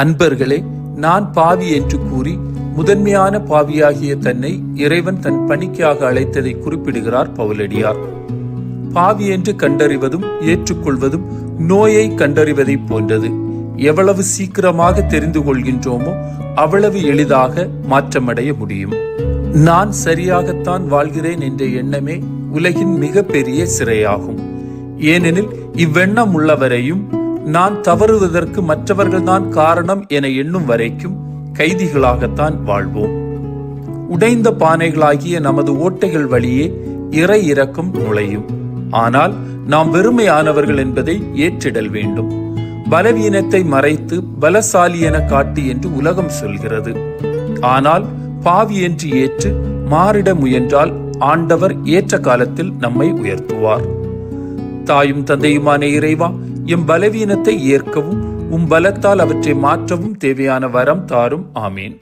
அன்பர்களே நான் பாவி என்று கூறி முதன்மையான பாவியாகிய தன்னை இறைவன் தன் பணிக்காக அழைத்ததை குறிப்பிடுகிறார் பவுலடியார். பாவி என்று கண்டறிவதும் ஏற்றுக்கொள்வதும் நோயை கண்டறிவதைப் போன்றது. எவ்வளவு சீக்கிரமாக தெரிந்து கொள்கின்றோமோ அவ்வளவு எளிதாக மாற்றமடைய முடியும். நான் சரியாகத்தான் வாழ்கிறேன் என்ற எண்ணமே உலகின் மிகப்பெரிய சிறையாகும். ஏனெனில் இவ்வெண்ணம் உள்ளவரையும் நான் தவறுவதற்கு மற்றவர்கள்தான் காரணம் என எண்ணும் வரைக்கும் கைதிகளாகத்தான் வாழ்வோம். உடைந்த பானைகளாகிய நமது ஓட்டைகள் வழியே இறை இறக்கும் நுழையும். ஆனால் நாம் வெறுமையானவர்கள் என்பதை ஏற்றிடல் வேண்டும். பலவீனத்தை மறைத்து பலசாலி என காட்டு என்று உலகம் சொல்கிறது. ஆனால் பாவி என்று ஏற்று மாறிட முயன்றால் ஆண்டவர் ஏற்ற காலத்தில் நம்மை உயர்த்துவார். தாயும் தந்தையுமான இறைவா எம் பலவீனத்தை ஏற்கவும் உம் பலத்தால் அவற்றை மாற்றவும் தேவையான வரம் தாரும். ஆமீன்.